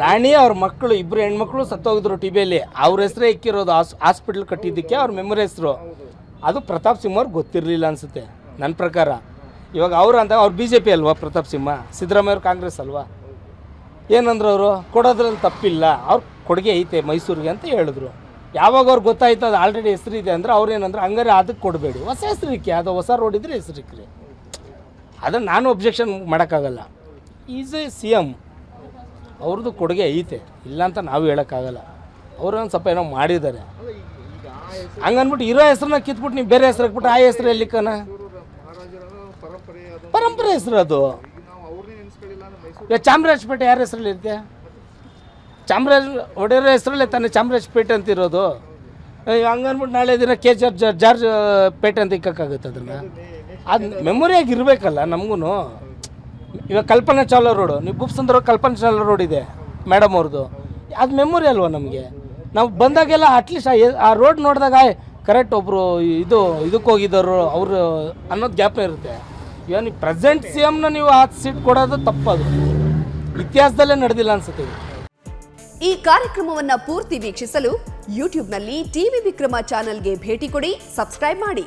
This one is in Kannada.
ರಾಣಿ, ಅವ್ರ ಮಕ್ಕಳು ಇಬ್ಬರು ಹೆಣ್ಮಕ್ಳು ಸತ್ತೋಗಿದ್ರು ಟಿ ಬಿಯಲ್ಲಿ ಅವ್ರ ಹೆಸರೇ ಇಕ್ಕಿರೋದು ಆಸ್ ಹಾಸ್ಪಿಟ್ಲ್ ಕಟ್ಟಿದ್ದಕ್ಕೆ ಅವ್ರ ಮೆಮೊರಿ ಹೆಸರು. ಅದು ಪ್ರತಾಪ್ ಸಿಂಹ ಅವ್ರಿಗೆ ಗೊತ್ತಿರಲಿಲ್ಲ ಅನಿಸುತ್ತೆ ನನ್ನ ಪ್ರಕಾರ. ಇವಾಗ ಅವ್ರು ಅಂತ, ಅವ್ರು ಬಿ ಜೆ ಪಿ ಅಲ್ವಾ ಪ್ರತಾಪ್ ಸಿಂಹ? ಸಿದ್ದರಾಮಯ್ಯ ಅವ್ರು ಕಾಂಗ್ರೆಸ್ ಅಲ್ವಾ? ಏನಂದ್ರೆ ಅವರು? ಕೊಡೋದ್ರಲ್ಲಿ ತಪ್ಪಿಲ್ಲ. ಅವ್ರ ಕೊಡುಗೆ ಐತೆ ಮೈಸೂರಿಗೆ ಅಂತ ಹೇಳಿದ್ರು. ಯಾವಾಗ ಅವ್ರು ಗೊತ್ತಾಯ್ತು ಅದು ಆಲ್ರೆಡಿ ಹೆಸರಿದೆ ಅಂದ್ರೆ ಅವ್ರು ಏನಂದ್ರೆ, ಹಂಗಾರೆ ಅದಕ್ಕೆ ಕೊಡಬೇಡಿ. ಹೊಸ ಹೆಸರಿಕೆ ಅದು ಹೊಸ ರೋಡ್ ಇದ್ರೆ ಹೆಸರಿಕ್ರಿ ಅದನ್ನು ನಾನು ಒಬ್ಜೆಕ್ಷನ್ ಮಾಡೋಕ್ಕಾಗಲ್ಲ. ಈಸ್ ಎ ಸಿ ಎಂ ಅವ್ರದ್ದು ಕೊಡುಗೆ ಐತೆ, ಇಲ್ಲ ಅಂತ ನಾವು ಹೇಳೋಕ್ಕಾಗಲ್ಲ. ಅವರು ಒಂದು ಸ್ವಲ್ಪ ಏನೋ ಮಾಡಿದ್ದಾರೆ. ಹಂಗನ್ಬಿಟ್ಟು ಇರೋ ಹೆಸ್ರನ್ನ ಕಿತ್ಬಿಟ್ಟು ನೀವು ಬೇರೆ ಹೆಸ್ರು ಹಾಕ್ಬಿಟ್ಟು ಆ ಹೆಸ್ರು ಮಹಾರಾಜರ ಪರಂಪರೆ ಹೆಸರು ಅದು. ಚಾಮರಾಜಪೇಟೆ ಯಾರ ಹೆಸರಲ್ಲಿ ಇರುತ್ತೆ? ಚಾಮರಾಜ ಒಡೆಯರ ಹೆಸರಲ್ಲೇ ತಾನೇ ಚಾಮರಾಜಪೇಟೆ ಅಂತ ಇರೋದು. ಹಂಗನ್ಬಿಟ್ಟು ನಾಳೆ ದಿನ ಕೆ ಜಾರ್ಜ್ ಜಾರ್ಜ್ ಪೇಟೆ ಅಂತ ಇಕ್ಕಾಗುತ್ತೆ ಅದನ್ನ ಅದು ಮೆಮೊರಿಯಾಗಿ ಇರಬೇಕಲ್ಲ ನಮಗೂ ಇವಾಗ ಕಲ್ಪನಾ ಚಾವ್ಲಾ ರೋಡು. ನೀವು ಗುಪ್ಸಂದ್ರ ಕಲ್ಪನಾ ಚಾವ್ಲಾ ರೋಡ್ ಇದೆ ಮೇಡಮ್ ಅವ್ರದ್ದು ಅದು ಮೆಮೊರಿ ಅಲ್ವಾ ನಮಗೆ? ನಾವು ಬಂದಾಗೆಲ್ಲ ಅಟ್ಲೀಸ್ಟ್ ಆ ರೋಡ್ ನೋಡಿದಾಗ ಕರೆಕ್ಟ್ ಒಬ್ಬರು ಇದು, ಇದಕ್ಕೆ ಹೋಗಿದ್ದವರು, ಅವರು ಅನ್ನೋದು ಜ್ಞಾಪನ ಇರುತ್ತೆ. ಇವಾಗ ನೀವು ಪ್ರೆಸೆಂಟ್ ಸಿ ಎಮ್ನ ನೀವು ಆ ಸೀಟ್ ಕೊಡೋದು ತಪ್ಪದು. ಇತಿಹಾಸದಲ್ಲೇ ನಡೆದಿಲ್ಲ ಅನ್ಸುತ್ತೆ ಈ ಕಾರ್ಯಕ್ರಮವನ್ನು ಪೂರ್ತಿ ವೀಕ್ಷಿಸಲು ಯೂಟ್ಯೂಬ್ನಲ್ಲಿ ಟಿವಿ ವಿಕ್ರಮ ಚಾನಲ್ಗೆ ಭೇಟಿ ಕೊಡಿ ಸಬ್ಸ್ಕ್ರೈಬ್ ಮಾಡಿ.